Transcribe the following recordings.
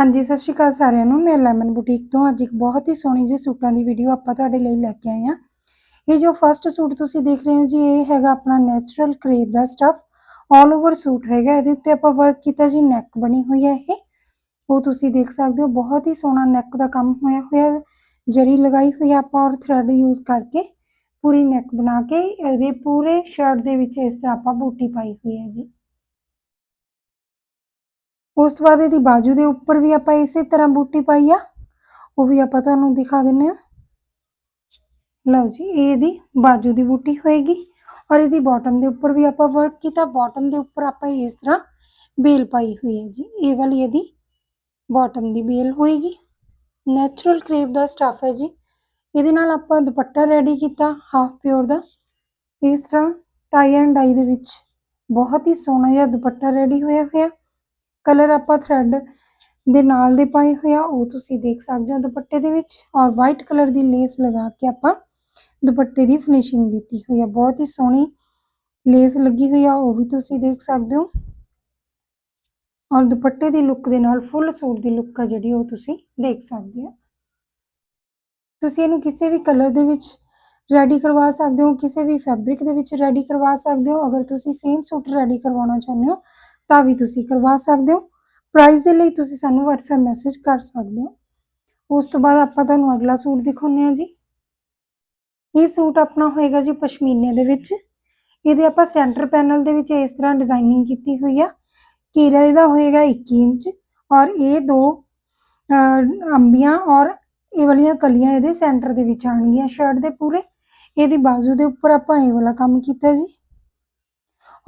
ਹਾਂਜੀ, ਸਤਿ ਸ਼੍ਰੀ ਅਕਾਲ ਸਾਰਿਆਂ ਨੂੰ। ਮੈਂ ਲੈਮਨ ਬੁਟੀਕ ਤੋਂ ਅੱਜ ਇੱਕ ਬਹੁਤ ਹੀ ਸੋਹਣੀ ਜਿਹੀ ਸੂਟਾਂ ਦੀ ਵੀਡੀਓ ਆਪਾਂ ਤੁਹਾਡੇ ਲਈ ਲੈ ਕੇ ਆਏ ਹਾਂ। ਇਹ ਜੋ ਫਰਸਟ ਸੂਟ ਤੁਸੀਂ ਦੇਖ ਰਹੇ ਹੋ ਜੀ, ਇਹ ਹੈਗਾ ਆਪਣਾ ਨੈਚੁਰਲ ਕਰੇਪ ਦਾ ਸਟਫ ਆਲ ਓਵਰ ਸੂਟ ਹੈਗਾ, ਇਹਦੇ ਉੱਤੇ ਆਪਾਂ ਵਰਕ ਕੀਤਾ ਜੀ ਨੈਕ ਬਣੀ ਹੋਈ ਹੈ ਇਹ। ਉਹ ਤੁਸੀਂ ਦੇਖ ਸਕਦੇ ਹੋ, ਬਹੁਤ ਹੀ ਸੋਹਣਾ ਨੈਕ ਦਾ ਕੰਮ ਹੋਇਆ ਹੋਇਆ ਜਰੀ ਲਗਾਈ ਹੋਈ ਆਪਾਂ ਔਰ ਥ੍ਰੈਡ ਯੂਜ਼ ਕਰਕੇ, ਪੂਰੀ ਨੈਕ ਬਣਾ ਕੇ, ਇਹਦੇ ਪੂਰੇ ਸ਼ਰਟ ਦੇ ਵਿੱਚ ਇਸ ਤਰ੍ਹਾਂ ਆਪਾਂ ਬੂਟੀ ਪਾਈ ਹੋਈ ਹੈ ਜੀ। ਉਸ ਤੋਂ ਬਾਅਦ ਇਹਦੀ ਬਾਜੂ ਦੇ ਉੱਪਰ ਵੀ ਆਪਾਂ ਇਸੇ ਤਰ੍ਹਾਂ ਬੂਟੀ ਪਾਈ ਆ। ਉਹ ਵੀ ਆਪਾਂ ਤੁਹਾਨੂੰ ਦਿਖਾ ਦਿੰਨੇ ਆ। ਲਓ ਜੀ, ਇਹ ਇਹਦੀ ਬਾਜੂ ਦੀ ਬੂਟੀ ਹੋਏਗੀ ਔਰ ਇਹਦੀ ਬਾਟਮ ਦੇ ਉੱਪਰ ਵੀ ਆਪਾਂ ਵਰਕ ਕੀਤਾ। ਬਾਟਮ ਦੇ ਉੱਪਰ ਆਪਾਂ ਇਸ ਤਰ੍ਹਾਂ ਬੇਲ ਪਾਈ ਹੋਈ ਹੈ ਜੀ। ਇਹ ਵਾਲੀ ਇਹਦੀ ਬਾਟਮ ਦੀ ਬੇਲ ਹੋਏਗੀ। ਨੈਚੁਰਲ ਕਰੇਪ ਦਾ ਸਟਫ ਹੈ ਜੀ। ਇਹਦੇ ਨਾਲ ਆਪਾਂ ਦੁਪੱਟਾ ਰੈਡੀ ਕੀਤਾ ਹਾਫ ਪਿਓਰ ਦਾ। ਇਸ ਤਰ੍ਹਾਂ ਟਾਈ ਐਂਡ ਡਾਈ ਦੇ ਵਿੱਚ ਬਹੁਤ ਹੀ ਸੋਹਣਾ ਜਿਹਾ ਦੁਪੱਟਾ ਰੈਡੀ ਹੋਇਆ ਹੋਇਆ। ਕਲਰ ਆਪਾਂ ਥਰੈਡ ਦੇ ਨਾਲ ਦੇ ਪਾਏ ਹੋਇਆ ਉਹ ਤੁਸੀਂ ਦੇਖ ਸਕਦੇ ਹੋ ਦੁਪੱਟੇ ਦੇ ਵਿੱਚ ਔਰ ਵਾਈਟ ਕਲਰ ਦੀ ਲੇਸ ਲਗਾ ਕੇ ਆਪਾਂ ਦੁਪੱਟੇ ਦੀ ਫਿਨਿਸ਼ਿੰਗ ਦਿੱਤੀ ਹੋਈ ਹੈ ਬਹੁਤ ਹੀ ਸੋਹਣੀ ਲੇਸ ਲੱਗੀ ਹੋਈ ਆ, ਉਹ ਵੀ ਤੁਸੀਂ ਦੇਖ ਸਕਦੇ ਹੋ। ਔਰ ਦੁਪੱਟੇ ਦੀ ਲੁੱਕ ਦੇ ਨਾਲ ਫੁੱਲ ਸੂਟ ਦੀ ਲੁੱਕ ਆ ਜਿਹੜੀ, ਉਹ ਤੁਸੀਂ ਦੇਖ ਸਕਦੇ ਹੋ। ਤੁਸੀਂ ਇਹਨੂੰ ਕਿਸੇ ਵੀ ਕਲਰ ਦੇ ਵਿੱਚ ਰੈਡੀ ਕਰਵਾ ਸਕਦੇ ਹੋ, ਕਿਸੇ ਵੀ ਫੈਬਰਿਕ ਦੇ ਵਿੱਚ ਰੈਡੀ ਕਰਵਾ ਸਕਦੇ ਹੋ। ਅਗਰ ਤੁਸੀਂ ਸੇਮ ਸੂਟ ਰੈਡੀ ਕਰਵਾਉਣਾ ਚਾਹੁੰਦੇ ਹੋ ਤਾਂ ਵੀ ਤੁਸੀਂ ਕਰਵਾ ਸਕਦੇ ਹੋ। ਪ੍ਰਾਈਸ ਦੇ ਲਈ ਤੁਸੀਂ ਸਾਨੂੰ WhatsApp ਮੈਸੇਜ ਕਰ ਸਕਦੇ ਹੋ। ਉਸ ਤੋਂ ਬਾਅਦ ਆਪਾਂ ਤੁਹਾਨੂੰ ਅਗਲਾ ਸੂਟ ਦਿਖਾਉਂਦੇ ਹਾਂ ਜੀ। ਇਹ ਸੂਟ ਆਪਣਾ ਹੋਏਗਾ ਜੀ ਪਸ਼ਮੀਨੇ ਦੇ ਵਿੱਚ। ਇਹਦੇ ਆਪਾਂ ਸੈਂਟਰ ਪੈਨਲ ਦੇ ਵਿੱਚ ਇਸ ਤਰ੍ਹਾਂ ਡਿਜ਼ਾਈਨਿੰਗ ਕੀਤੀ ਹੋਈ ਆ। ਘੇਰਾ ਇਹਦਾ ਹੋਏਗਾ 21 ਇੰਚ ਔਰ ਇਹ ਦੋ ਅੰਬੀਆਂ ਔਰ ਇਹ ਵਾਲੀਆਂ ਕਲੀਆਂ ਇਹਦੇ ਸੈਂਟਰ ਦੇ ਵਿੱਚ ਆਣਗੀਆਂ ਸ਼ਰਟ ਦੇ ਪੂਰੇ। ਇਹਦੀ ਬਾਜ਼ੂ ਦੇ ਉੱਪਰ ਆਪਾਂ ਇਹ ਵਾਲਾ ਕੰਮ ਕੀਤਾ ਜੀ।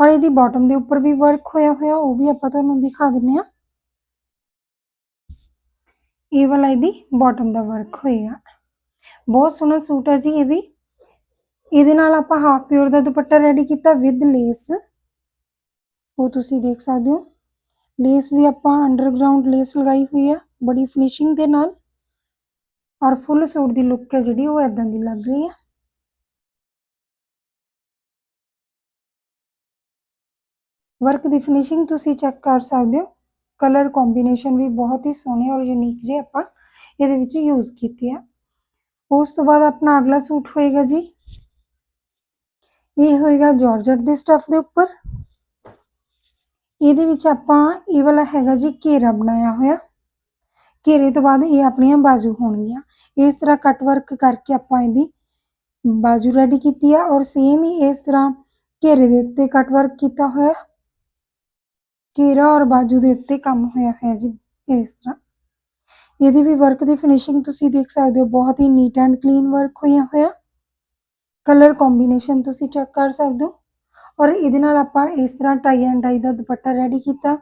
ਔਰ ਇਹਦੀ ਬਾਟਮ ਦੇ ਉੱਪਰ ਵੀ ਵਰਕ ਹੋਇਆ ਹੋਇਆ, ਉਹ ਵੀ ਆਪਾਂ ਤੁਹਾਨੂੰ ਦਿਖਾ ਦਿੰਨੇ ਆ ਇਹ ਵਾਲਾ ਇਹਦੀ ਬਾਟਮ ਦਾ ਵਰਕ ਹੋਏਗਾ। ਬਹੁਤ ਸੋਹਣਾ ਸੂਟ ਹੈ ਜੀ ਇਹ ਵੀ। ਇਹਦੇ ਨਾਲ ਆਪਾਂ ਹਾਫ ਪਿਓਰ ਦਾ ਦੁਪੱਟਾ ਰੈਡੀ ਕੀਤਾ ਵਿਦ ਲੇਸ ਉਹ ਤੁਸੀਂ ਦੇਖ ਸਕਦੇ ਹੋ। ਲੇਸ ਵੀ ਆਪਾਂ ਅੰਡਰਗਰਾਉਂਡ ਲੇਸ ਲਗਾਈ ਹੋਈ ਆ ਬੜੀ ਫਿਨਿਸ਼ਿੰਗ ਦੇ ਨਾਲ। ਔਰ ਫੁੱਲ ਸੂਟ ਦੀ ਲੁੱਕ ਹੈ ਜਿਹੜੀ, ਉਹ ਐਦਾਂ ਦੀ ਲੱਗ ਰਹੀ ਹੈ। ਵਰਕ ਦੀ ਫਿਨਿਸ਼ਿੰਗ ਤੁਸੀਂ ਚੈੱਕ ਕਰ ਸਕਦੇ ਹੋ। ਕਲਰ ਕੰਬੀਨੇਸ਼ਨ ਵੀ ਬਹੁਤ ਹੀ ਸੋਹਣੇ ਔਰ ਯੂਨੀਕ ਜੇ ਆਪਾਂ ਇਹਦੇ ਵਿੱਚ ਯੂਜ਼ ਕੀਤੇ ਆ। ਉਸ ਤੋਂ ਬਾਅਦ ਆਪਣਾ ਅਗਲਾ ਸੂਟ ਹੋਏਗਾ ਜੀ। ਇਹ ਹੋਏਗਾ ਜਾਰਜਟ ਦੇ ਸਟਫ ਦੇ ਉੱਪਰ। ਇਹਦੇ ਵਿੱਚ ਆਪਾਂ ਇਹ ਵਾਲਾ ਹੈਗਾ ਜੀ ਘੇਰਾ ਬਣਾਇਆ ਹੋਇਆ। ਘੇਰੇ ਤੋਂ ਬਾਅਦ ਇਹ ਆਪਣੀਆਂ ਬਾਜੂ ਹੋਣਗੀਆਂ। ਇਸ ਤਰ੍ਹਾਂ ਕੱਟ ਵਰਕ ਕਰਕੇ ਆਪਾਂ ਇਹਦੀ ਬਾਜੂ ਰੈਡੀ ਕੀਤੀ ਆ ਔਰ ਸੇਮ ਹੀ ਇਸ ਤਰ੍ਹਾਂ ਘੇਰੇ ਦੇ ਉੱਤੇ ਕਟ ਵਰਕ ਕੀਤਾ ਹੋਇਆ। ਘੇਰਾ ਔਰ ਬਾਜੂ ਦੇ ਉੱਤੇ ਕੰਮ ਹੋਇਆ ਹੋਇਆ ਜੀ, ਇਸ ਤਰ੍ਹਾਂ। ਇਹਦੀ ਵੀ ਵਰਕ ਦੀ ਫਿਨਿਸ਼ਿੰਗ ਤੁਸੀਂ ਦੇਖ ਸਕਦੇ ਹੋ, ਬਹੁਤ ਹੀ ਨੀਟ ਐਂਡ ਕਲੀਨ ਵਰਕ ਹੋਇਆ ਹੋਇਆ। ਕਲਰ ਕੰਬੀਨੇਸ਼ਨ ਤੁਸੀਂ ਚੈੱਕ ਕਰ ਸਕਦੇ ਹੋ। ਔਰ ਇਹਦੇ ਨਾਲ ਆਪਾਂ ਇਸ ਤਰ੍ਹਾਂ ਟਾਈ ਐਂਡ ਡਾਈ ਦਾ ਦੁਪੱਟਾ ਰੈਡੀ ਕੀਤਾ।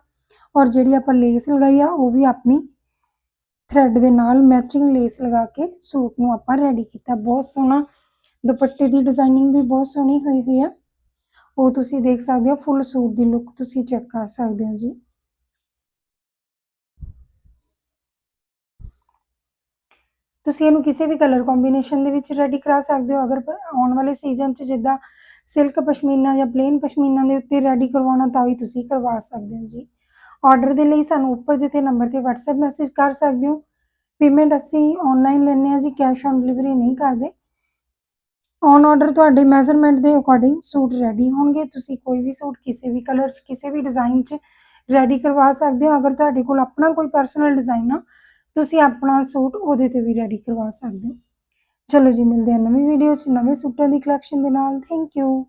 ਔਰ ਜਿਹੜੀ ਆਪਾਂ ਲੇਸ ਲਗਾਈ ਆ, ਉਹ ਵੀ ਆਪਣੀ ਥ੍ਰੈਡ ਦੇ ਨਾਲ ਮੈਚਿੰਗ ਲੇਸ ਲਗਾ ਕੇ ਸੂਟ ਨੂੰ ਆਪਾਂ ਰੈਡੀ ਕੀਤਾ। ਬਹੁਤ ਸੋਹਣਾ ਦੁਪੱਟੇ ਦੀ ਡਿਜ਼ਾਈਨਿੰਗ ਵੀ ਬਹੁਤ ਸੋਹਣੀ ਹੋਈ ਹੋਈ ਆ। ਉਹ ਤੁਸੀਂ ਦੇਖ ਸਕਦੇ ਹੋ ਫੁੱਲ ਸੂਟ ਦੀ ਲੁੱਕ ਤੁਸੀਂ ਚੈੱਕ ਕਰ ਸਕਦੇ ਹੋ ਜੀ। ਤੁਸੀਂ ਇਹਨੂੰ ਕਿਸੇ ਵੀ ਕਲਰ ਕੰਬੀਨੇਸ਼ਨ ਦੇ ਵਿੱਚ ਰੈਡੀ ਕਰਾ ਸਕਦੇ ਹੋ। ਅਗਰ ਆਉਣ ਵਾਲੇ ਸੀਜ਼ਨ 'ਚ ਜਿੱਦਾਂ ਸਿਲਕ ਪਸ਼ਮੀਨਾ ਜਾਂ ਪਲੇਨ ਪਸ਼ਮੀਨਾ ਦੇ ਉੱਤੇ ਰੈਡੀ ਕਰਵਾਉਣਾ, ਤਾਂ ਵੀ ਤੁਸੀਂ ਕਰਵਾ ਸਕਦੇ ਹੋ ਜੀ। ਆਰਡਰ ਦੇ ਲਈ ਸਾਨੂੰ ਉੱਪਰ ਦਿੱਤੇ ਨੰਬਰ ਤੇ WhatsApp ਮੈਸੇਜ ਕਰ ਸਕਦੇ ਹੋ। ਪੇਮੈਂਟ ਅਸੀਂ ਆਨਲਾਈਨ ਲੈਂਦੇ ਹਾਂ ਜੀ ਕੈਸ਼ ਔਨ ਡਿਲੀਵਰੀ ਨਹੀਂ ਕਰਦੇ। ਔਨ ਆਰਡਰ ਤੁਹਾਡੇ ਮੈਜ਼ਰਮੈਂਟ ਦੇ ਅਕੋਰਡਿੰਗ ਸੂਟ ਰੈਡੀ ਹੋਣਗੇ। ਤੁਸੀਂ ਕੋਈ ਵੀ ਸੂਟ ਕਿਸੇ ਵੀ ਕਲਰ 'ਚ, ਕਿਸੇ ਵੀ ਡਿਜ਼ਾਈਨ 'ਚ ਰੈਡੀ ਕਰਵਾ ਸਕਦੇ ਹੋ। ਅਗਰ ਤੁਹਾਡੇ ਕੋਲ ਆਪਣਾ ਕੋਈ ਪਰਸਨਲ ਡਿਜ਼ਾਈਨ ਆ, ਤੁਸੀਂ ਆਪਣਾ ਸੂਟ ਉਹਦੇ ਤੇ ਵੀ ਰੈਡੀ ਕਰਵਾ ਸਕਦੇ ਹੋ। ਚਲੋ ਜੀ, ਮਿਲਦੇ ਹਾਂ ਨਵੀਂ ਵੀਡੀਓ 'ਚ, ਨਵੇਂ ਸੂਟਾਂ ਦੀ ਕਲੈਕਸ਼ਨ ਦੇ ਨਾਲ। Thank you